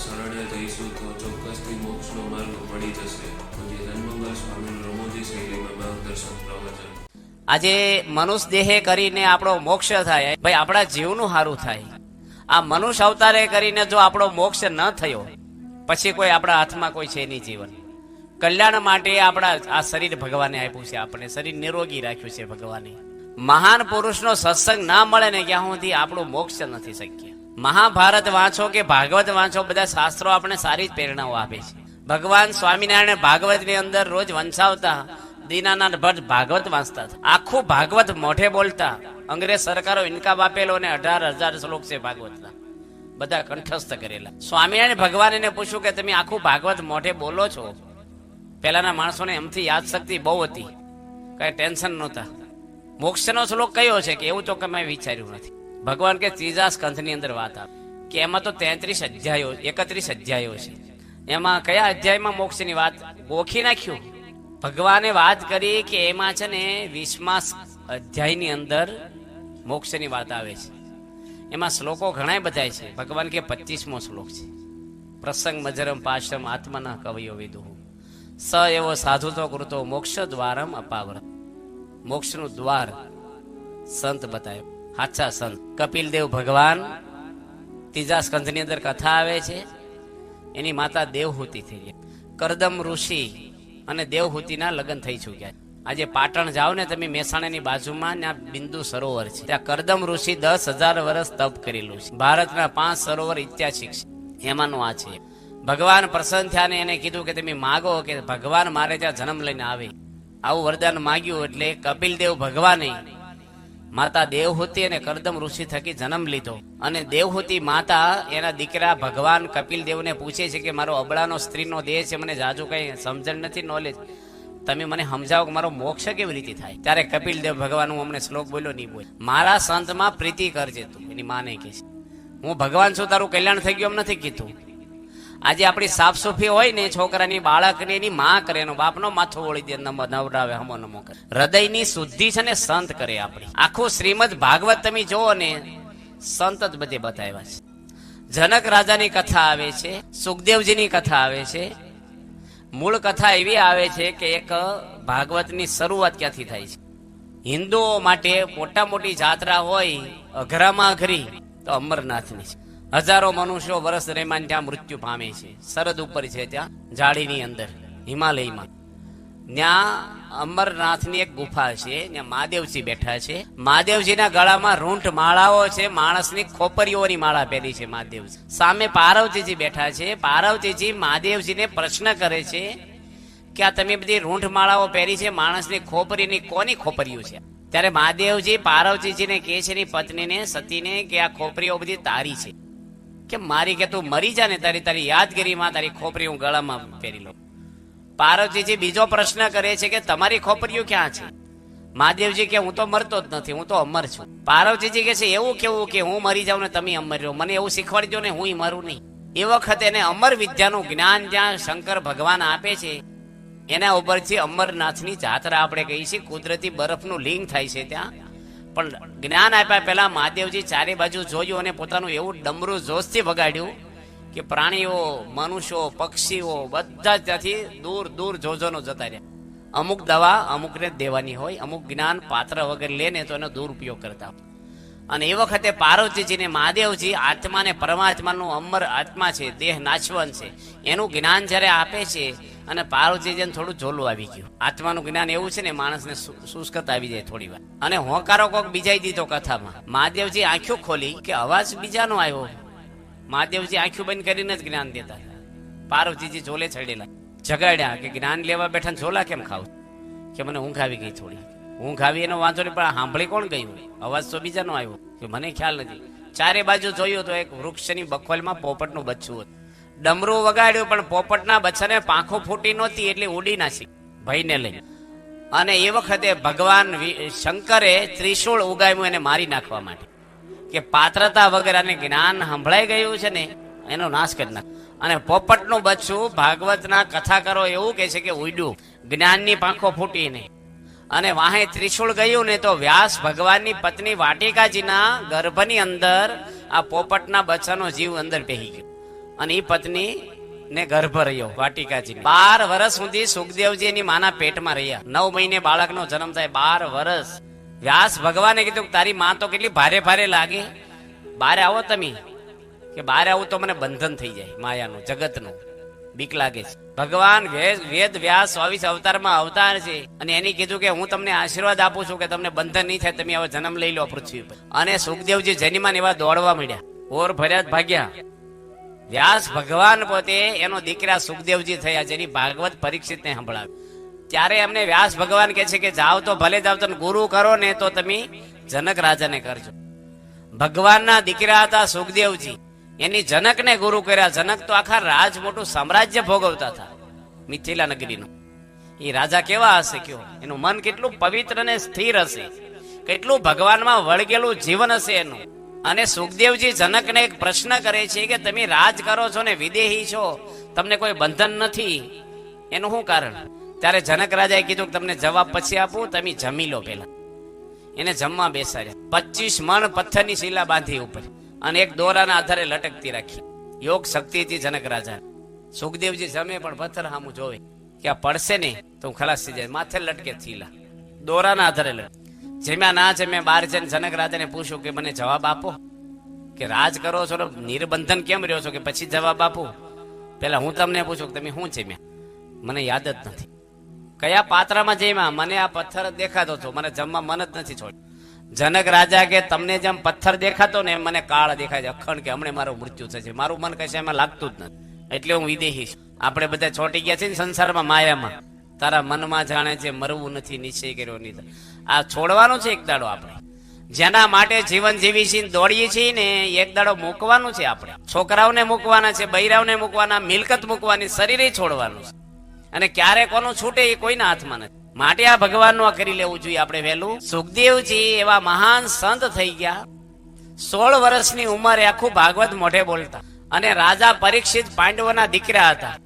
શરણે જઈશું તો ચોક્કસથી મોક્ષનો માર્ગ મળી જશે. પૂજ્ય ધનમંગલ સ્વામીનું રમોજી શૈલીમાં માર્ગદર્શન પ્રવચન. આજે મનુષ્ય દેહે કરીને આપણો મોક્ષ થાય. ભાઈ, આપણા જીવનું સારું થાય. આ મનુષ્ય અવતારે કરીને જો આપણો મોક્ષ ન થયો, પછી કોઈ આપણા હાથમાં કોઈ છે નહીં જીવન. કલ્યાણ માટે આપણા આ શરીર ભગવાને આપ્યું છે આપણે શરીર નિરોગી રાખ્યું છે ભગવાને. મહાન પુરુષનો સત્સંગ ના મળે ને, ત્યાં સુધી આપણું મોક્ષ નથી શક્ય. મહાભારત વાંચો કે ભાગવત વાંચો, બધા શાસ્ત્રો આપણે સારી જ પ્રેરણાઓ આપે છે. ભગવાન સ્વામિનારાયણ ભાગવતની અંદર રોજ વંચાવતા દીનાનાથ ભટ્ટ ભાગવત વાંચતા આખું ભાગવત મોઢે બોલતા, અંગ્રેજ સરકારો ઇન્કામ આપેલો અને અઢાર હજાર શ્લોક છે ભાગવતના બધા કંઠસ્થ કરેલા. સ્વામિનારાયણ ભગવાન એને પૂછ્યું કે, તમે આખું ભાગવત મોઢે બોલો છો? પહેલાના માણસોને એમથી યાદ શક્તિ બહુ હતી. કઈ ટેન્શન નહોતા. મોક્ષનો શ્લોક કયો છે કે એવું તો કમે વિચાર્યું નથી. ભગવાન કે ત્રીજા સ્કંથની અંદર વાત આવે. કે એમાં તો તેત્રીસ અધ્યાયો, એકત્રીસ અધ્યાયો છે. એમાં કયા અધ્યાયમાં મોક્ષની વાત ગોખી નાખ્યું? ભગવાને વાત કરી કે એમાં છે ને વીસમા અધ્યાયની અંદર મોક્ષની વાત આવે છે. એમાં શ્લોકો ઘણા બધા છે. ભગવાન કે પચીસમો શ્લોક છે. પ્રસંગ મજરમ પાશ્રમ આત્મના કવિઓ વિદુ. સ એવો સાધુ તો કૃતો મોક્ષ દ્વારમ અપાવર મોક્ષનું દ્વાર સંત બતાવ્યો. સાચા સંત કપિલ દેવ ભગવાન, ત્રીજા સ્કંધની અંદર કથા આવે છે, એની માતા દેવહૂતિ થઈ ગઈ કરદમ ઋષિ અને દેવહૂતિના લગ્ન થઈ ચૂક્યા આજે પાટણ જાઓ ને તમે મહેસાણાની બાજુમાં ત્યાં બિંદુ સરોવર છે. ત્યાં કરદમ ઋષિ દસ હજાર વર્ષ તપ કરેલું છે. ભારતના પાંચ સરોવર ઐતિહાસિક છે. એમાંનું આ છે. ભગવાન પ્રસન્ન થયા ને એને કીધું કે તમે માગો કે ભગવાન મારે ત્યાં જન્મ લઈને આવે. આવું વરદાન માગ્યું એટલે કપિલ દેવ ભગવાને માતા દેવહૂતિ અને કરદમ ઋષિ થકી જન્મ લીધો. અને દેવહૂતિ માતા એના દીકરા ભગવાન કપિલ દેવને પૂછે છે કે મારો અબળાનો સ્ત્રીનો દેહ છે, મને જાજુ કઈ સમજણ નથી નોલેજ તમે મને સમજાવો કે મારો મોક્ષ કેવી રીતે થાય? ત્યારે કપિલ દેવ ભગવાન હું અમને શ્લોક બોલ્યો, નહીં બોલ. મારા સંતમાં પ્રીતિ કરજે તું. એની માને કે હું ભગવાન છું, તારું કલ્યાણ થઈ ગયું એમ નથી કીધું. આજે આપણી સાફ સફાઈ હોય ને છોકરાની બાળકની એની માં કરે, એનો બાપનો માથો ઓળી દે નવડાવે હમો, નમો કરે. હૃદયની શુદ્ધિ છે ને સંત કરે આપણી. આખું શ્રીમદ ભાગવત તમે જોવો ને, સંત જ બધે બતાવ્યા છે. જનક રાજાની કથા આવે છે, સુખદેવજીની કથા આવે છે. મૂળ કથા એવી આવે છે કે એક ભાગવતની શરૂઆત ક્યાંથી થાય છે? હિન્દુઓ માટે મોટા મોટી જાત્રા હોય, અઘરામાં અઘરી, તો અમરનાથની છે. હજારો મનુષ્યો વર્ષ રેમાન ત્યાં મૃત્યુ પામે છે. સરદ ઉપર છે ત્યાં જાળીની અંદર, હિમાલયમાં. ત્યાં અમરનાથની એક ગુફા છે, ત્યાં મહાદેવજી બેઠા છે. મહાદેવજીના ગળામાં રૂંઠ માળાઓ છે, માણસની ખોપરીઓની માળા પહેરી છે મહાદેવજી. સામે પાર્વતીજી બેઠા છે. પાર્વતીજી મહાદેવજીને પ્રશ્ન કરે છે કે આ તમે બધી રૂંઠ માળાઓ પહેરી છે, માણસની ખોપરીની કોની ખોપરીઓ છે? ત્યારે મહાદેવજી પાર્વતીજીને કહે છે એની પત્નીને, સતીને કે આ ખોપરીઓ બધી તારી છે. કે મારી કે તું મરી જા ને, તારી તારી યાદગીરીમાં, તારી ખોપરી હું ગળામાં પહેરી લઉં. પાર્વતીજી બીજો પ્રશ્ન કરે છે કે તમારી ખોપરીઓ ક્યાં છે? મહાદેવજી કે હું તો મરતો જ નથી, હું તો અમર છું. પાર્વતીજી કે છે, એવું કેવું કે હું મરી જાઉં ને તમે અમર રહો. મને એવું શીખવાડજો ને હું મરું નહીં. એ વખતે એને અમર વિદ્યાનું જ્ઞાન જ્યાં શંકર ભગવાન આપે છે, એના ઉપરથી અમરનાથની જાત્રા આપણે કહીએ છીએ. કુદરતી બરફનું લિંગ થાય છે ત્યાં. પણ જ્ઞાન આપ્યા પહેલા મહાદેવજી ચારે બાજુ જોયું અને પોતાનું એવું ડમરું જોશથી વગાડ્યું કે પ્રાણીઓ, મનુષ્યો, પક્ષીઓ બધા જ ત્યાંથી દૂર દૂર જોજોનો જતા રહ્યા અમુક દવા, અમુકને દેવાની હોય, અમુક જ્ઞાન પાત્ર વગર લે ને તો એનો દુરુપયોગ કરતા. અને એ વખતે પાર્વતીજીને મહાદેવજી આત્માને પરમાત્માનું અમર આત્મા છે, દેહ નાશવન છે એનું જ્ઞાન જ્યારે આપે છે અને પાર્વતીજીને થોડું ઝોલું આવી ગયું. આત્માનું જ્ઞાન એવું છે ને, માણસને શુષ્કત આવી જાય થોડી વાર. અને હોંકારો કોક બીજાઈ દીધો કથામાં. મહાદેવજી આંખો ખોલી કે અવાજ બીજાનો આવ્યો. મહાદેવજી આંખો બંધ કરીને જ જ્ઞાન દેતા. પાર્વતીજી ઝોલે ચડેલા. જગાડ્યા કે જ્ઞાન લેવા બેઠા ઝોલા કેમ ખાવ? કે મને ઊંઘ આવી ગઈ થોડી. ઊંઘ આવી એનો વાંધો નહીં, પણ સાંભળી કોણ ગયું? અવાજ તો બીજાનો આવ્યો. કે મને ખ્યાલ નથી. ચારે બાજુ જોયું તો એક વૃક્ષની બખોલમાં પોપટનું બચ્ચું હતું. ડમરું વગાડ્યું, પણ પોપટના બચ્ચાને પાંખો ફૂટી નહોતી એટલે ઉડી નાસી ભયને લઈને. અને એ વખતે ભગવાન શંકરે ત્રિશૂળ ઉગામ્યું એને મારી નાખવા માટે. કે પાત્રતા વગર અને જ્ઞાન સંભળાઈ ગયું છે ને, એનો નાશ કરી નાખ. અને પોપટનું બચ્ચું ભાગવતના કથાકારો એવું કહે છે કે ઉડ્યું, જ્ઞાનની પાંખો ફૂટી નહીં. અને વાહે ત્રિશૂળ ગયું ને તો વ્યાસ ભગવાનની પત્ની વાટિકાજીના ગર્ભની અંદર આ પોપટના બચ્ચાનો જીવ અંદર બેહી ગયો. અને એ પત્ની ને ગર્ભ રહ્યો વાટિકાજી બાર વર્ષ સુધી સુખદેવજી એની માના પેટમાં રહ્યા. નવ મહિને બાળકનો જન્મ થાય, બાર વર્ષ વ્યાસ ભગવાને કીધું તારી માં તો કેટલી ભારે ભારે લાગે. બારે આવો તમે. કે બારે આવું તો મને બંધન થઈ જાય, માયાનું, જગતનું. બીક લાગે છે. ભગવાન વેદ વ્યાસ ચોવીસ અવતારમાં અવતાર છે. અને એની કીધું કે હું તમને આશીર્વાદ આપું છું કે તમને બંધન નહીં થાય, તમે હવે જન્મ લઈ લો પૃથ્વી પર અને સુખદેવજી જનીમાન એવા દોડવા મળ્યા ઓર ફરિયાદ ભાગ્યા. વ્યાસ ભગવાન પોતે એનો દીકરા સુખદેવજી થયા, જેની ભાગવત પરીક્ષિત ને સંભળાવી. ત્યારે એમને વ્યાસ ભગવાન કહે છે કે, જાઓ તો ભલે જાવ તો ગુરુ કરો, ને તો તમે જનક રાજાને કરજો. ભગવાનના દીકરા હતા સુખદેવજી. એની જનકને ગુરુ કર્યા. જનક તો આખા રાજ મોટું સામ્રાજ્ય ભોગવતા હતા, મિથિલા નગરીનું. એ રાજા કેવા હશે, કયો? એનું મન કેટલું પવિત્ર અને સ્થિર હશે. કેટલું ભગવાનમાં વળગેલું જીવન હશે એનું. અને સુખદેવજી જનકને એક પ્રશ્ન કરે છે કે તમે રાજ કરો છો ને વિદેહી છો, તમને કોઈ બંધન નથી? એનું શું કારણ? ત્યારે જનક રાજાએ કીધું કે તમને જવાબ પછી આપું, તમે જમી લો પેલા એને જમવા બેસાડ્યા. પચીસ મણ પથ્થરની શિલા બાંધી ઉપર અને એક દોરાના આધારે લટકતી રાખી. યોગ શક્તિથી જનક રાજા. સુખદેવજી જમે પણ પથ્થર સામું જોવે. કે આ પડશે ને, તો હું ખલાસ થઈ જાય. માથે લટકે થીલા. દોરાના આધારે લટકે. જેમ્યા ના જમ્યા બાર જઈને જનક રાજાને પૂછ્યું કે મને જવાબ આપો? કે રાજ કરો છો નિર્બંધન કેમ રહ્યો છો કે પછી જવાબ આપું? પેલા હું તમને પૂછું કે તમે શું જમ્યા? મને યાદ જ નથી. કયા પાત્રમાં જમ્યા? મને આ પથ્થર દેખાતો હતો. મને જમવા મન જ નથી છોડ્યું જનક રાજા કે તમને જેમ પથ્થર દેખાતો ને મને કાળ દેખાય છે. અખંડ કે હમણે મારું મૃત્યુ થશે. મારું મન કશે એમાં લાગતું જ નથી. એટલે હું વિદેહી છું. આપણે બધા છોટી ગયા છે ને સંસારમાં માયામાં. તારા મનમાં જાણે છે, મરવું નથી, નિશ્ચય કર્યો નહીં આ છોડવાનું છે એક દાડો આપણે. જેના માટે જીવન જીવી છીએ દોડીએ છીએ ને, એક દાડો મૂકવાનું છે આપણે. છોકરાઓને મૂકવાના છે, બૈરાઓને મૂકવાના, મિલકત મૂકવાની, શરીરે છોડવાનું છે. અને ક્યારે કોનું છૂટે એ કોઈના હાથમાં નથી. માટે આ ભગવાનનું આ કરી લેવું જોઈએ આપણે વહેલું. સુખદેવજી એવા મહાન સંત થઈ ગયા. સોળ વર્ષની ઉંમરે આખું ભાગવત મોઢે બોલતા. અને રાજા પરીક્ષિત પાંડવોના દીકરા હતા.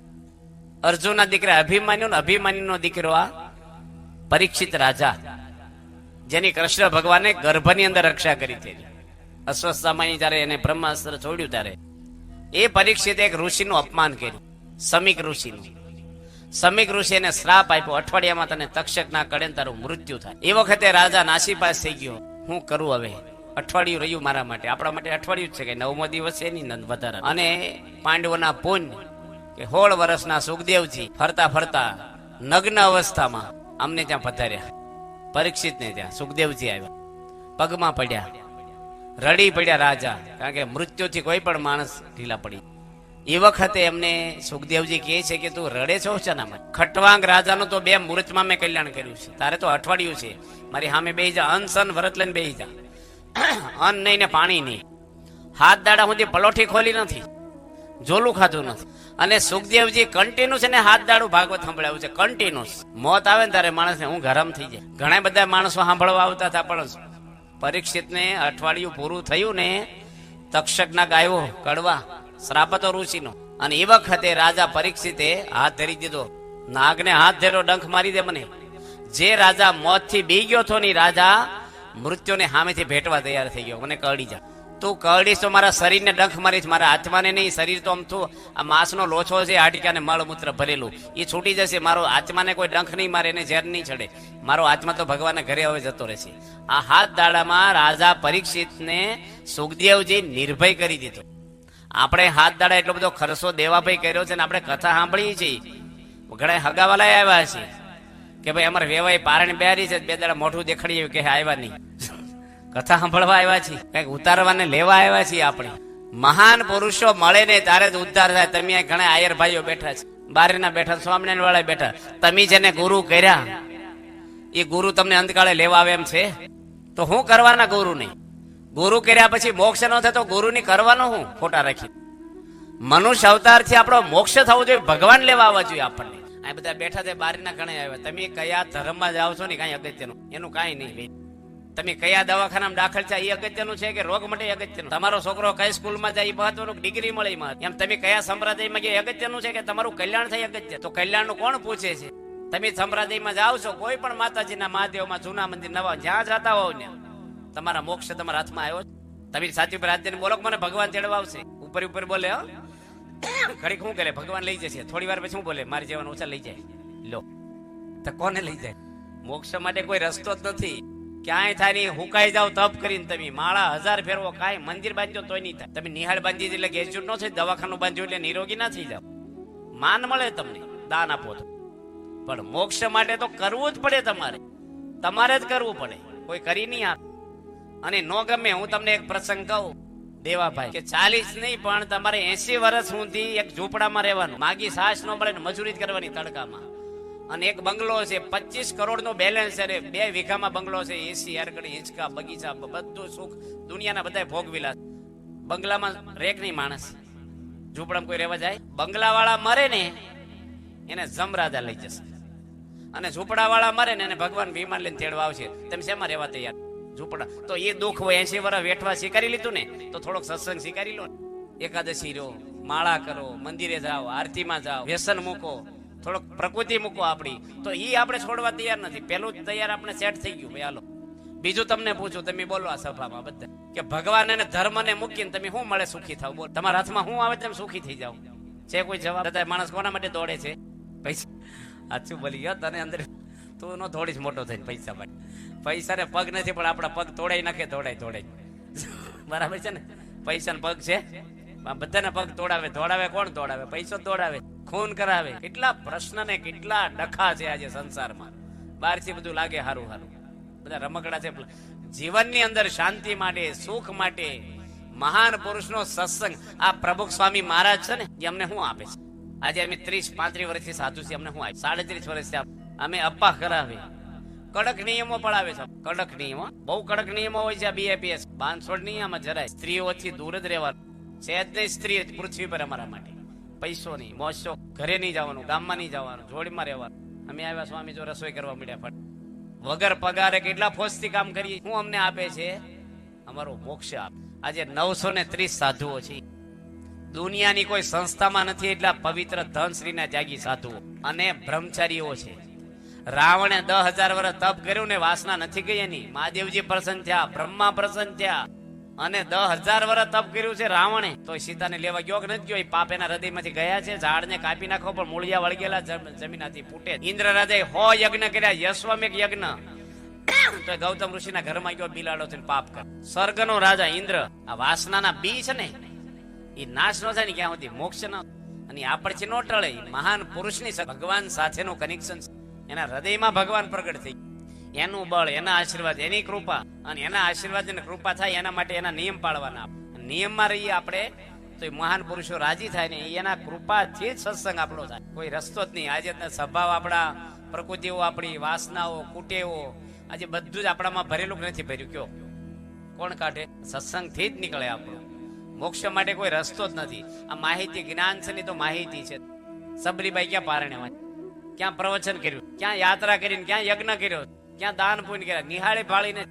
અર્જુનના દીકરા અભિમાન્યુ ને અભિમાન્યુનો દીકરો આ પરીક્ષિત રાજા. જેની કૃષ્ણ ભગવાને ગર્ભની અંદર રક્ષા કરી હતી અસ્વસ્થામાની જ્યારે એને બ્રહ્માસ્ત્ર છોડ્યું ત્યારે એ પરીક્ષિત એક ઋષિનું અપમાન કર્યું. સમીક ઋષિનું. સમીક ઋષિ એને શ્રાપ આપ્યો, અઠવાડિયામાં તને તક્ષક ના કડે તારું મૃત્યુ થાય. એ વખતે રાજા નાસીપાસ થઈ ગયો. હું કરું હવે? અઠવાડિયું રહ્યું મારા માટે. આપણા માટે અઠવાડિયું જ છે કે નવમો દિવસ એની વધારે. અને પાંડવોના પુણ્ય કે સોળ વર્ષના સુખદેવજી ફરતા ફરતા નગ્ન અવસ્થામાં અમને ત્યાં પધાર્યા. પરીક્ષિત ને ત્યાં સુખદેવજી આવ્યા. પગમાં પડ્યા. રડી પડ્યા રાજા. કારણ કે મૃત્યુથી કોઈ પણ માણસ ઢીલા પડી. એ વખતે એમને સુખદેવજી કહે છે કે તું રડે છો શાના માટે ખટવાંગ રાજાનું તો બે મુહૂર્તમાં મેં કલ્યાણ કર્યું છે. તારે તો અઠવાડિયું છે. મારી સામે બે જા. અન સન વરત લઈને બે જા. અન્ન નહીં ને પાણી નહીં. હાથ દાડા સુધી પલોઠી ખોલી નથી. જોલું ખાધું નથી. અને સુખદેવજી કન્ટિન્યુ છે ને હાથ દાડું ભાગવત સંભળાવ્યું છે. કન્ટિન્યુસ મોત આવે ને ત્યારે માણસને હું ગરમ થઈ જાય. ઘણા બધા માણસો સાંભળવા આવતા હતા, પણ પરીક્ષિતને અઠવાડિયું પૂરું થયું ને તક્ષક ના ગાયો કડવા, શ્રાપતો ઋષિનો. અને એ વખતે રાજા પરીક્ષિતે હાથ ધરી દીધો. નાગને હાથ ધર્યો, ડંખ મારી દે મને. જે રાજા મોતથી બી ગયો હતો ને રાજા મૃત્યુને સામેથી ભેટવા તૈયાર થઈ ગયો. મને કળી જા. તું કરડીશ તો મારા શરીરને ડંખ મારીશ. મારા આત્માને નહીં, શરીર તો આમ થું આ માંસનો લોછો છે, હાડકાને મળમૂત્ર ભરેલું. એ છૂટી જશે, મારો આત્માને કોઈ ડંખ નહીં મારે, એને ઝેર નહીં ચડે. મારો આત્મા તો ભગવાનના ઘરે હવે જતો રહેશે. આ હાથ દાડામાં રાજા પરીક્ષિતને સુખદેવજી નિર્ભય કરી દીધો. આપણે હાથ દાડા એટલો બધો ખર્ચો દેવાભાઈ કર્યો છે ને આપણે કથા સાંભળીએ છીએ. ઘણા હગાવાલા આવ્યા છે કે ભાઈ અમારે વેવાય પારણ બેરી છે, બે દાડા મોઢું દેખાડી કે આવ્યા નહીં. કથા સાંભળવા આવ્યા છીએ. કંઈક ઉતારવાને લેવા આવ્યા છીએ આપણે. મહાન પુરુષો મળે ને ત્યારે જ ઉદ્ધાર થાય. તમે ઘણા આયર ભાઈઓ બેઠા છે. બારીના બેઠા સ્વામિનારાયણ વાળા બેઠા. તમે જેને ગુરુ કર્યા, એ ગુરુ તમને અંતકાળે લેવા આવે એમ છે? તો હું કરવાના ગુરુ નહીં ગુરુ કર્યા પછી મોક્ષ ન થાય તો ગુરુની કરવાનો હું ખોટા રાખી? મનુષ્ય અવતારથી આપણો મોક્ષ થવો જોઈએ, ભગવાન લેવા આવવા જોઈએ આપણને. આ બધા બેઠા છે બારીના ઘણા આવ્યા. તમે કયા ધર્મમાં જાઓ છો ને, કાંઈ અગત્યનું? એનું કાંઈ નહીં. તમે કયા દવાખાનામાં દાખલ છે એ અગત્યનું છે કે રોગ માટે અગત્યનું? તમારો છોકરો કઈ સ્કૂલમાં જાય એ મહત્વનું? ડિગ્રી મળે એમ તમે કયા સંપ્રદાયમાં ગયા અગત્યનું છે કે તમારું કલ્યાણ થાય અગત્ય? તો કલ્યાણનું કોણ પૂછે છે? તમે સંપ્રદાયમાં જાઓ છો, કોઈ પણ માતાજીના મહાદેવમાં જૂના મંદિર નવા, જ્યાં જતા હોવ ને. તમારા મોક્ષ તમારા હાથમાં આવ્યો તમે સાચી ઉપર રાજ્યને બોલો મને ભગવાન તેડવા આવશે? ઉપર ઉપર બોલે, હો. ઘડીક શું કરે? ભગવાન લઈ જશે. થોડી વાર પછી શું બોલે? મારી જેવાનું ઓછા લઈ જાય. લો. તો કોને લઈ જાય? મોક્ષ માટે કોઈ રસ્તો જ નથી. ક્યાંય થાય નહીં હુકાઈ જાવ તપ કરીને તમે માળા હજાર ફેરવો, કાંઈ મંદિર બાંધ્યો તોય નહીં થાય. તમે નિહાળ બાંધી એટલે ગેજ્યુટ નો થાય, દવાખાનું બાંધ્યું એટલે નિરોગી ના થઈ જાવ માન મળે તમને, દાન આપો તો. પણ મોક્ષ માટે તો કરવું જ પડે તમારે. તમારે જ કરવું પડે. કોઈ કરી નહીં આપે. અને નો ગમે, હું તમને એક પ્રસંગ કહું. દેવાભાઈ, કે ચાલીસ નહીં, પણ તમારે એસી વર્ષ સુધી એક ઝૂંપડામાં રહેવાનું. માગી સાસ નો મળે ને મજૂરી જ કરવાની તડકામાં. અને એક બંગલો છે, પચીસ કરોડ નો બેલેન્સ છે, બે વીઘામાં બંગલો છે એસી એરકડી હિંચકા, બગીચા બધું સુખ દુનિયાના બધા ભોગવિલાસ બંગલામાં રેક નહીં માણસ. ઝૂંપડામાં કોઈ રહેવા જાય? બંગલાવાળા મરે ને, એને જમરાજા લઈ જશે. અને ઝૂંપડાવાળા મરે ને, એને ભગવાન વિમાન લઈને તેડવા આવશે. તમે શેમાં રહેવા તૈયાર? ઝૂંપડા. તો એ દુઃખ હોય એસી વર્ષ વેઠવા સ્વીકારી લીધું ને, તો થોડોક સત્સંગ સ્વીકારી લો. એકાદશી રહો માળા કરો, મંદિરે જાઓ, આરતીમાં જાઓ, વ્યસન મૂકો. થોડોક પ્રકૃતિ મૂકો આપણી. તો એ આપણે છોડવા તૈયાર નથી. પેલું જ તૈયાર આપણે સેટ થઈ ગયું. ભાઈ, હાલો. બીજું તમને પૂછું. તમે બોલો આ સભામાં બધા. કે ભગવાન અને ધર્મને મૂકીને તમે શું મળે સુખી થાવ? બોલ. તમારા હાથમાં શું આવે તમે સુખી થઈ જાવ છે કોઈ જવાબ બધા માણસ કોના માટે દોડે છે? પૈસા. સાચું બોલી ગયો તને અંદર. તું નો જ મોટો થઈને પૈસા માટે. પૈસા ને પગ નથી, પણ આપણા પગ તોડાઈ નાખે તોડાય તોડાય બરાબર છે ને? પૈસા પગ છે? બધાને પગ તોડાવે. દોડાવે, કોણ દોડાવે? પૈસો દોડાવે. ખૂન કરાવે. કેટલા પ્રશ્ન ને કેટલા ડખા છે આજે સંસારમાં. બહારથી બધું લાગે હારું હારું. બધા રમકડા છે. જીવનની અંદર શાંતિ માટે, સુખ માટે, મહાન પુરુષનો સત્સંગ. આ પ્રભુક સ્વામી મહારાજ છે ને, એ અમને શું આપે છે? આજે અમે ત્રીસ, પાંત્રીસ વર્ષથી સાધુ છે અમને શું આપે સાડત્રીસ વર્ષથી અમે અપા કરાવે. કડક નિયમો પડાવે છે. કડક નિયમો. બહુ કડક નિયમો હોય છે બીએપીએસ બાંધછોડ નિયમ જરાય. સ્ત્રીઓથી દૂર જ રહેવાનું. સહેજ નહીં સ્ત્રી પૃથ્વી પર અમારા માટે. પૈસો નહીં મોસો ઘરે નહીં જવાનું, ગામમાં નહીં જવાનું જોડીમાં રહેવાનું. અમે આવ્યા સ્વામી જો રસોઈ કરવા મળ્યા ફટ વગર પગારે કેટલા ફોજથી કામ કરીએ? શું અમને આપે છે? અમારો મોક્ષ આપે. આજે નવસો ને ત્રીસ સાધુઓ છે દુનિયાની કોઈ સંસ્થામાં નથી એટલા પવિત્ર ધનશ્રીના જાગી સાધુઓ. અને બ્રહ્મચારીઓ છે. રાવણે દસ હજાર વર્ષ તપ કર્યું ને વાસના નથી ગઈ એની. મહાદેવજી પ્રસન્ન થયા, બ્રહ્મા પ્રસન્ન થયા. અને દસ હજાર વર્ષ તપ કર્યું છે રાવણે. તો સીતાને લેવા ગયો કે નથી ગયો, એ પાપ એના હૃદયમાંથી ગયા છે. ઝાડને કાપી નાખો, પણ મૂળિયા વળગેલા જમ- જમીનાથી ફૂટે. ઇન્દ્ર રાજાએ હો યજ્ઞ કર્યા, યશ્વમેક યજ્ઞ. તો ગૌતમ ઋષિના ઘરમાં ગયો, બિલાડો થઈને પાપ કર. સ્વર્ગનો રાજા ઇન્દ્ર, આ વાસનાના બી છે ને, એ નાશ ન થાય ને ક્યાં સુધી? મોક્ષ ન અને આ છે નો ટળે મહાન પુરુષની ભગવાન સાથેનો કનેક્શન એના હૃદયમાં ભગવાન પ્રગટ થઈ એનું બળ, એના આશીર્વાદ, એની કૃપા. અને એના આશીર્વાદ અને કૃપા થાય, એના માટે એના નિયમ પાળવાના નિયમમાં રહીએ આપણે, તો મહાન પુરુષો રાજી થાય ને એના કૃપાથી જ સત્સંગ આપણો થાય. કોઈ રસ્તો જ નહીં. આજે સ્વભાવ આપણા, પ્રકૃતિઓ આપણી, વાસનાઓ, કુટેવો, આજે બધું જ આપણામાં ભરેલું નથી ભર્યું? કયો? કોણ કાઢે? સત્સંગથી જ નીકળે આપણું. મોક્ષ માટે કોઈ રસ્તો જ નથી. આ માહિતી જ્ઞાન છે ની તો માહિતી છે. સબરીબાઈ ક્યાં પારણે ક્યાં પ્રવચન કર્યું? ક્યાં યાત્રા કરીને ક્યાં યજ્ઞ કર્યો? ક્યાં દાન પુણ્ય કર્યા. નિહાળે ભાળીને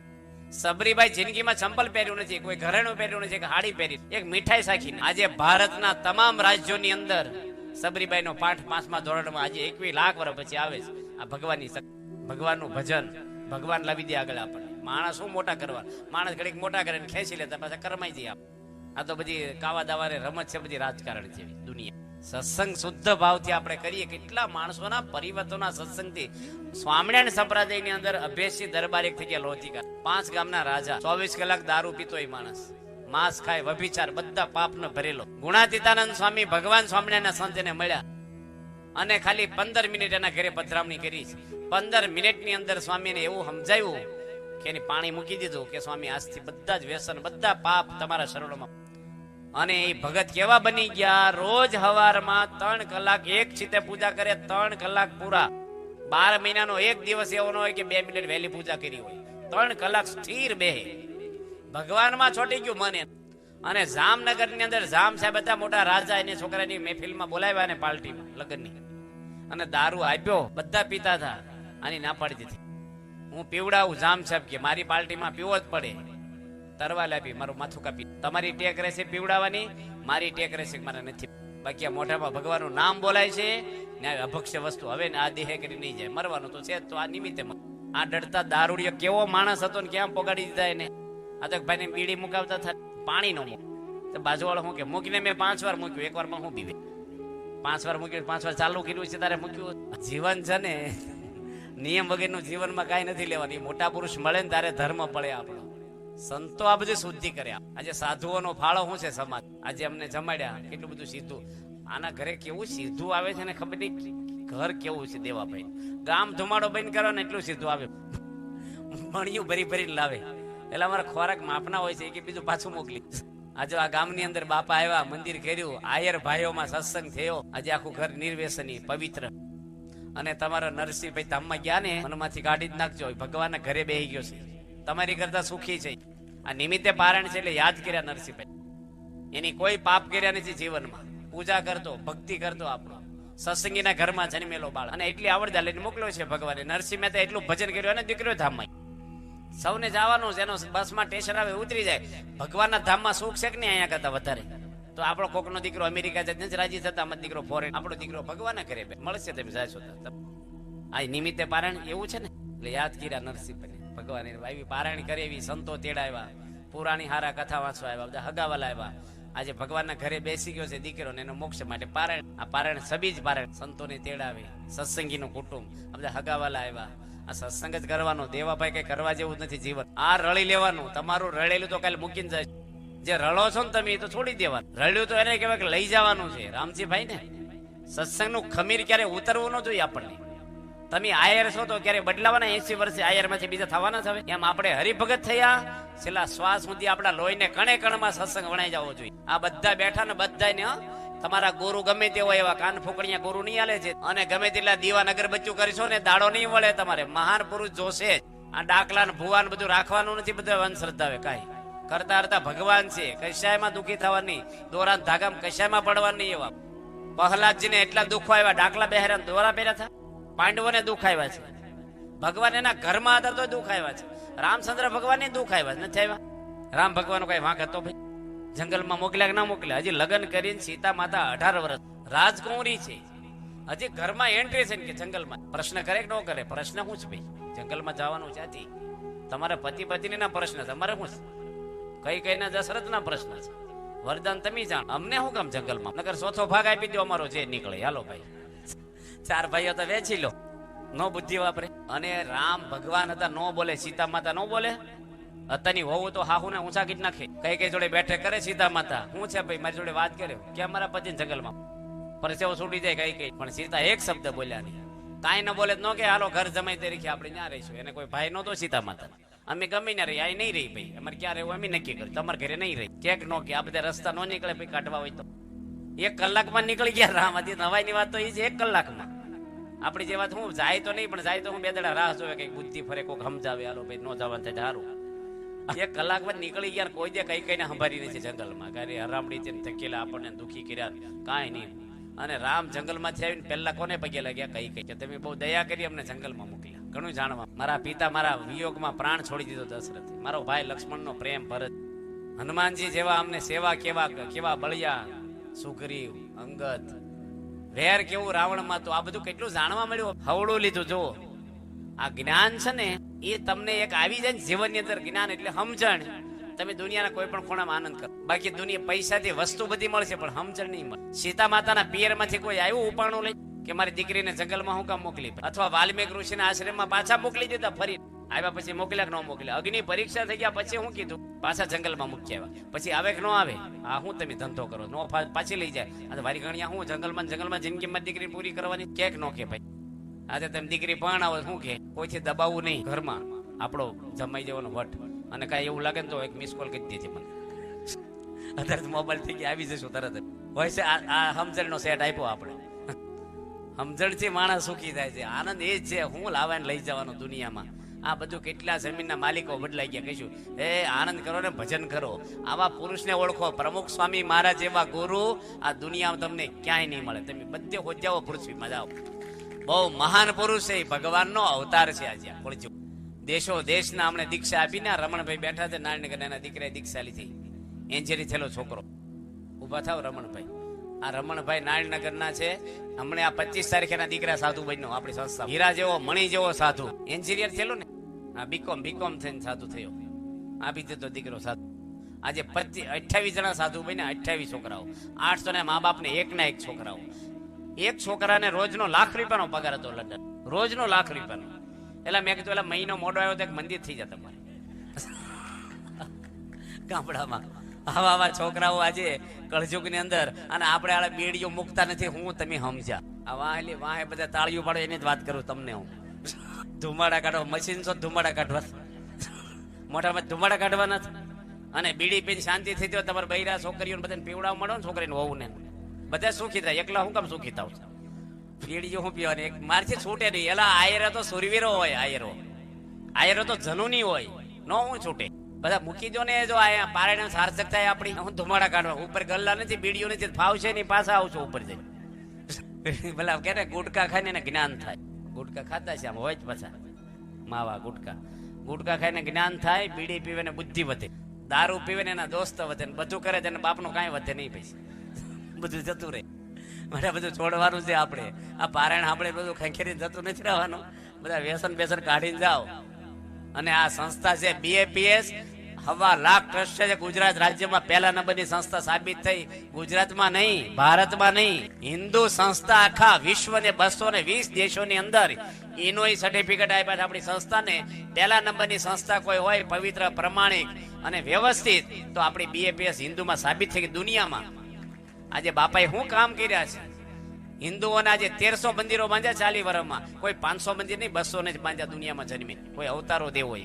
સબરીબાઈ જિંદગીમાં ચંપલ પહેર્યું નથી. કોઈ ઘરેણું પહેર્યું નથી કે હાડી પહેરી. એક મીઠાઈ સાખી આજે ભારતના તમામ રાજ્યોની અંદર સબરીબાઈ નો પાઠ પાંચમા ધોરણમાં આજે એકવીસ લાખ વર્ષ પછી આવે છે. આ ભગવાનની ભગવાનનું ભજન, ભગવાન લાવી દે આગળ આપણને. માણસ શું મોટા કરવા? માણસ ઘડીક મોટા કરીને ખેંચી લેતા, પાછા કરમાઈ જઈએ આ તો બધી કાવા દાવારે રમત છે, બધી રાજકારણ જેવી, દુનિયા. સત્સંગ શુદ્ધ ભાવથી આપણે કરીએ. કેટલા માણસોના પરિવર્તનના સત્સંગથી. સ્વામિનારાયણ સંપ્રદાયની અંદર અભ્યાસી દરબાર એક થઈ ગયા લોધિકા. પાંચ ગામના રાજા. ચોવીસ કલાક દારૂ પીતો એ માણસ. માંસ ખાય વભિચાર બધા પાપનો ભરેલો. ગુણાતીતાનંદ સ્વામી ભગવાન સ્વામિનારાયણ સંતને મળ્યા. અને ખાલી પંદર મિનિટ એના ઘરે પધરામણી કરી. પંદર મિનિટની અંદર સ્વામીને એવું સમજાયું કે એની પાણી મૂકી દીધું કે સ્વામી, આજથી બધા જ વ્યસન, બધા પાપ તમારા શરણોમાં અને એ ભગત કેવા બની ગયા? રોજ હવારમાં ત્રણ કલાક એક ચિતે પૂજા કરે, ત્રણ કલાક પૂરા. બાર મહિનાનો એક દિવસ એવો ન હોય કે બે મિનિટ વહેલી પૂજા કરી હોય. ત્રણ કલાક સ્થિર બે ભગવાનમાં છોટી ગયું મને. અને જામનગરની અંદર જામ સાહેબ હતા, મોટા રાજા એને છોકરાની મહેફિલમાં બોલાવ્યા ને પાર્ટીમાં લગ્નની. અને દારૂ આપ્યો, બધા પીતા હતા. આની ના પાડી દીધી. હું પીવડાવું જામ સાહેબ કે મારી પાર્ટીમાં પીવો જ પડે. તરવા લાપી મારું માથું કાપી. તમારી ટેક રહેશે પીવડાવવાની, મારી ટેક રહેશે મારે નથી. બાકી આ મોઢામાં ભગવાનનું નામ બોલાય છે, ને અભક્ષ્ય વસ્તુ હવે ને આ દેહે કરી નહીં જાય. મરવાનું તો છે તો આ નિમિત્તે આ ડરતા દારૂડિયો કેવો માણસ હતો ને ક્યાં પોગાડી દીધા એને? આ તો ભાઈને બીડી મુકાવતા થાય પાણી નો મૂક બાજુવાળો શું કે, મૂકીને મેં પાંચ વાર મૂક્યું, એક વારમાં હું પીવે? પાંચ વાર મૂક્યું પાંચ વાર ચાલુ કર્યું છે તારે મૂક્યું જીવન છે ને, નિયમ વગરનું જીવનમાં કાંઈ નથી લેવાનું. મોટા પુરુષ મળે ને તારે ધર્મ પડે આપણો. સંતો આ બધી શુદ્ધિ કર્યા. આજે સાધુઓનો ફાળો શું છે સમાજ? આજે અમને જમાડ્યા. કેટલું બધું સીધું. આના ઘરે કેવું સીધું આવે છે ને ખબર નહીં. ઘર કેવું છે દેવાભાઈ? ગામ ધુમાડો બંધ કરો ને એટલું સીધું આવે. મણિયું ભરી ભરીને લાવે. એટલે અમારા ખોરાક માપના હોય છે કે બીજું પાછું મોકલી. આજે આ ગામની અંદર બાપા આવ્યા, મંદિર કર્યું આયર ભાઈઓમાં સત્સંગ થયો. આજે આખું ઘર નિર્વેસની પવિત્ર. અને તમારા નરસિંહભાઈ ધામમાં ગયા ને, મનમાંથી કાઢી જ નાખજો. ભગવાનના ઘરે બેહી ગયો છે. તમારી કરતા સુખી છે. આ નિમિત્તે પારણ છે એટલે યાદ કર્યા નરસિંહભાઈ. એની કોઈ પાપ કર્યા નથી જીવનમાં. પૂજા કરતો, ભક્તિ કરતો આપણો. સત્સંગીના ઘરમાં જન્મેલો બાળ. અને એટલી આવડતા લઈને મોકલ્યો છે ભગવાને. નરસિંહ મહેતા એટલું ભજન કર્યું અને દીકરો ધામમાં. સૌને જવાનું છે, એનો બસમાં સ્ટેશન આવે, ઉતરી જાય. ભગવાનના ધામમાં સુખ છે કે નહીં અહીંયા કરતા વધારે? તો આપણો કોકનો દીકરો અમેરિકા જઈને જ રાજી થતા, અમારો દીકરો ફોરેન આપણો દીકરો ભગવાન કરે મળશે તમે જાય છો આ નિમિત્તે પારણ એવું છે ને? એટલે યાદ કર્યા નરસિંહ ભગવાન આવી પારાયણ કરે એવી સંતો તેડાવ્યા પુરાણી હારા કથા વાંચવા આવ્યા, બધા હગાવાલા આવ્યા. આજે ભગવાનના ઘરે બેસી ગયો છે દીકરો ને એનો મોક્ષ માટે પારાયણ, આ પારાયણ સબી જ પારાયણ. સંતોને તેડાવે સત્સંગીનું કુટુંબ, આ બધા હગાવાલા આવ્યા. આ સત્સંગ જ કરવાનો, દેવાભાઈ કઈ કરવા જેવું નથી જીવન. આ રળી લેવાનું, તમારું રળેલું તો કાલે મૂકીને જાય જે રળો છો ને તમે એ તો છોડી દેવાનું. રળ્યું તો એને કહેવાય લઈ જવાનું છે. રામજીભાઈ ને, સત્સંગનું ખમીર ક્યારે ઉતરવું ન જોઈએ આપણને. તમે આયર છો તો ક્યારે બદલાવાના એસી વર્ષે આયરમાંથી બીજા થવાના જ હવે. એમ આપણે હરિભગત થયા, છેલ્લા શ્વાસ સુધી આપણા લોહીને કણે કણમાં સત્સંગ વણાઈ જવો જોઈએ. આ બધા બેઠા ને બધાને તમારા ગુરુ ગમે તે એવા કાન ફોકડિયા ગુરુ નહીં આલે છે. અને ગમે તેટલા દીવા નગર બચ્ચું કરીશો ને દાડો નહીં વળે તમારે. મહાન પુરુષ જોશે આ ડાકલા ને ભુવાન બધું રાખવાનું નથી, બધું હોય કાંઈ. કરતા કરતા ભગવાન છે. કશાયમાં દુખી થવાની દોરા ધાગામ કશાયમાં પડવાની એવા. પ્રહલાદજીને એટલા દુઃખો આવ્યા, ડાકલા બહેરા દોરા પહેર્યા હતા પાંડવોને દુઃખ આવ્યા છે. ભગવાન એના ઘરમાં હતા તો દુઃખ આવ્યા છે. રામચંદ્ર ભગવાનને દુઃખ આવ્યા છે. નથી આવ્યા? રામ ભગવાન કઈ વાંક હતો ભાઈ? જંગલમાં મોકલ્યા કે ના મોકલ્યા? હજી લગ્ન કરીને સીતા માતા અઢાર વર્ષ. રાજકુંવરી છે. હજી ઘરમાં એન્ટ્રી છે કે જંગલમાં? પ્રશ્ન કરે કે ન કરે? પ્રશ્ન શું છે ભાઈ. જંગલમાં જવાનું ચાતી તમારા પતિ પત્નીના પ્રશ્ન છે. અમારે શું છે? કઈ કઈ ના દશરથના પ્રશ્ન છે. વરદાન તમે જાણ. અમને શું કામ જંગલમાં? નગર ચોથો ભાગ આપી દો અમારો, જે નીકળે. હાલો ભાઈ. ચાર ભાઈઓ તો વેચી લો. નો બુદ્ધિ વાપરે. અને રામ ભગવાન હતા, નો બોલે, સીતા માતા નો બોલે. અત્યારની વહુ તો હાહુ ને ઊંચા કીટ નાખે. કઈ કઈ જોડે બેઠે કરે સીતા માતા. હું છે ભાઈ, મારી જોડે વાત કર્યો. કે મારા પતિ જંગલમાં. પરસેવો છૂટી જાય કઈ કઈ. પણ સીતા એક શબ્દ બોલ્યા નહીં. કાંઈ ન બોલે ન કે, હાલો, ઘર જમાઈ તરીકે આપણે ત્યાં રહીશું. એને કોઈ ભાઈ નહોતો સીતા માતા. અમે ગમે ના રહી આ નહીં રહી ભાઈ. અમારે ક્યાં રહેવું, અમે નક્કી કર્યું. તમારે ઘરે નહીં રહી. ક્યાંક નો કે, આ બધા રસ્તા નો નીકળે ભાઈ, કાઢવા હોય તો. એક કલાકમાં નીકળી ગયા, રામ હતી નવાઈની વાત તો એ છે, એક કલાકમાં. આપણી જે વાત હું જાય તો નહીં, પણ જાય તો હું બે દડા રાહ જોવે કઈ બુદ્ધિ ફરે કોઈક સમજાવે આલો ભાઈ, નો જવાનું થાય સારું એક કલાક બાદ નીકળી ગયા કોઈ દે કઈ કઈને સંભાળી નથી જંગલમાં. ક્યારે હરામડી છે થકેલા આપણને દુખી કર્યા, કાંઈ નહીં. અને રામ જંગલમાંથી આવીને પહેલા કોને પગે લાગ્યા? કઈ કઈ. કે તમે બહુ દયા કરી અમને જંગલમાં મોકલ્યા. ઘણું જાણવા. મારા પિતા મારા વિયોગમાં પ્રાણ છોડી દીધો દશરથ. મારો ભાઈ લક્ષ્મણનો પ્રેમ ભરત હનુમાનજી જેવા અમને સેવા કેવા કેવા બળિયા, સુગ્રીવ, અંગદ વેર કેવું રાવણમાં તો આ બધું કેટલું જાણવા મળ્યું? હવળું લીધું જો આ જ્ઞાન છે ને, એ તમને એક આવી જાય ને જીવનની અંદર જ્ઞાન એટલે સમજણ તમે દુનિયાના કોઈ પણ ખૂણામાં આનંદ કરો. બાકી દુનિયા પૈસાથી વસ્તુ બધી મળશે, પણ સમજણ નહીં મળે. સીતા માતાના પિયરમાંથી કોઈ આવ્યું ઉપાણું લઈ કે મારી દીકરીને જંગલમાં હું કામ મોકલી? અથવા વાલ્મીક ઋષિના આશ્રમમાં પાછા મોકલી દીધા ફરી આવ્યા પછી મોકલ્યા કે ન મોકલ્યા? અગ્નિ પરીક્ષા થઈ ગયા પછી હું કીધું, પાછા જંગલમાં મૂકી આવ્યા પછી આવે કે ન આવે? આ હું તમે ધંધો કરો. નો પાછી લઈ જાય. અને વારી ગણ્યા હું જંગલમાં જંગલમાં જિંદગીમાં દીકરી પૂરી કરવાની? કેક ન કે ભાઈ? આજે તમે દીકરી પણ આવો, શું કે? કોઈથી દબાવવું નહીં ઘરમાં. આપણો જમાઈ જવાનો વટ. અને કાંઈ એવું લાગે ને તો એક મિસ કોલ કરી દેજે મને. અત્યારે મોબાઈલ થઈ ગયા, આવી જશું તરત હોય છે, આ આ સમજણનો સેટ આપ્યો આપણે. સમજણથી માણસ સુખી થાય છે. આનંદ એ જ છે, હું લાવાને લઈ જવાનો દુનિયામાં. આ બધું કેટલા જમીનના માલિકો બદલાઈ ગયા કહીશું. હે, આનંદ કરો ને ભજન કરો. આવા પુરુષને ઓળખો. પ્રમુખ સ્વામી મહારાજ એવા ગુરુ આ દુનિયામાં તમને ક્યાંય નહીં મળે. તમે બધે હોદ્યાઓ પૃથ્વીમાં જાઓ. બહુ મહાન પુરુષ છે ભગવાનનો અવતાર છે આજે. બોલજો. દેશો દેશના અમને દીક્ષા આપીને રમણભાઈ બેઠા છે નારાયણનગર એના દીકરાએ દીક્ષા લીધી એન્જિનિયર થયેલો છોકરો. ઊભા થાવ રમણભાઈ. આ રમણભાઈ નારાયણનગરના છે. હમણાં આ પચીસ તારીખેના દીકરા સાધુ બન્યો આપણી સંસ્થા હીરા જેવો, મણી જેવો સાધુ. એન્જિનિયર થયેલો ને. આ બીકોમ બીકોમ થઈને સાધુ થયો. આપી દીધો દીકરો સાધુ. આજે પચીસ અઠ્યાવીસ જણા સાધુ બન્યા, અઠ્યાવીસ છોકરાઓ. આઠસો ને મા બાપને એક ના એક છોકરાઓ. એક છોકરાને રોજનો લાખ રૂપિયાનો પગાર હતો લંડન રોજનો લાખ રૂપિયાનો. એટલે મેં કીધું એટલે મહિનો મોડો આવ્યો તો મંદિર થઈ જાય તમારે. ગામડામાં. આવા આવા છોકરાઓ આજે કળજુગની અંદર. અને આપણે આળે બેડીઓ મૂકતા નથી. હું, તમે સમજ્યા. આ વાહ એટલે વાહ બધા તાળીઓ પાડો એની જ વાત કરું તમને હું. ધુમાડા કાઢો મશીન છો ધુમાડા કાઢવા. મોઢામાં ધુમાડા કાઢવાના અને બીડી પીને શાંતિ થઈ તો તમારે બૈરા છોકરીઓને બધાને પીવડાવ મળો ને છોકરીને હોવું ને બધા સુખી થાય, એકલા હું કામ સુખી થાવ બીડીઓ હું એક મારથી છૂટે નહીં. એલા આયરો તો સુરવીરો હોય, આયરો. આયરો તો જનુની હોય, નો હું છૂટે. બધા મૂકી દો ને જો આ પારણે સાર્થક થાય, આપણી હું ધુમાડા કાઢવા. ઉપર ગલ્લા નથી બીડીઓ નથી, ફાવશે નહીં, પાછા આવશો ઉપર જઈ ભલા કે ગુટકા ખાઈને જ્ઞાન થાય. ગુટકા ખાતા છે આમ હોય જ પાછા. માવા, ગુટકા. ગુટકા ખાઈને જ્ઞાન થાય, બીડી પીવે ને બુદ્ધિ વધે. દારૂ પીવે ને એના દોસ્ત વધે ને બધું કરે છે ને બાપનું કાંઈ વધે નહીં પછી બધું જતું રહે. મને બધું છોડવાનું છે આપણે. આ પારાયણ આપણે બધું ખેંખેરી જતું નથી રહેવાનું. બધા વ્યસન બેસન કાઢીને જાઓ. અને આ સંસ્થા છે બીએપીએસ હવા લાખ ટ્રસ્ટ છે ગુજરાત રાજ્યમાં પહેલા નંબરની સંસ્થા સાબિત થઈ. ગુજરાતમાં નહીં, ભારતમાં નહીં. હિન્દુ સંસ્થા આખા વિશ્વને બસો ને વીસ દેશોની અંદર એનોય સર્ટિફિકેટ આપ્યા છે આપણી સંસ્થાને. પહેલા નંબરની સંસ્થા કોઈ હોય, પવિત્ર, પ્રમાણિક અને વ્યવસ્થિત, તો આપણી બીએપીએસ હિન્દુમાં સાબિત થઈ ગઈ દુનિયામાં. આજે બાપાએ શું કામ કર્યા છે? હિન્દુઓના આજે તેરસો મંદિરો બાંધ્યા ચાલી વર્ષમાં કોઈ પાંચસો મંદિર નહીં બસો ને જ બાંધ્યા દુનિયામાં જન્મી. કોઈ અવતારો દેવો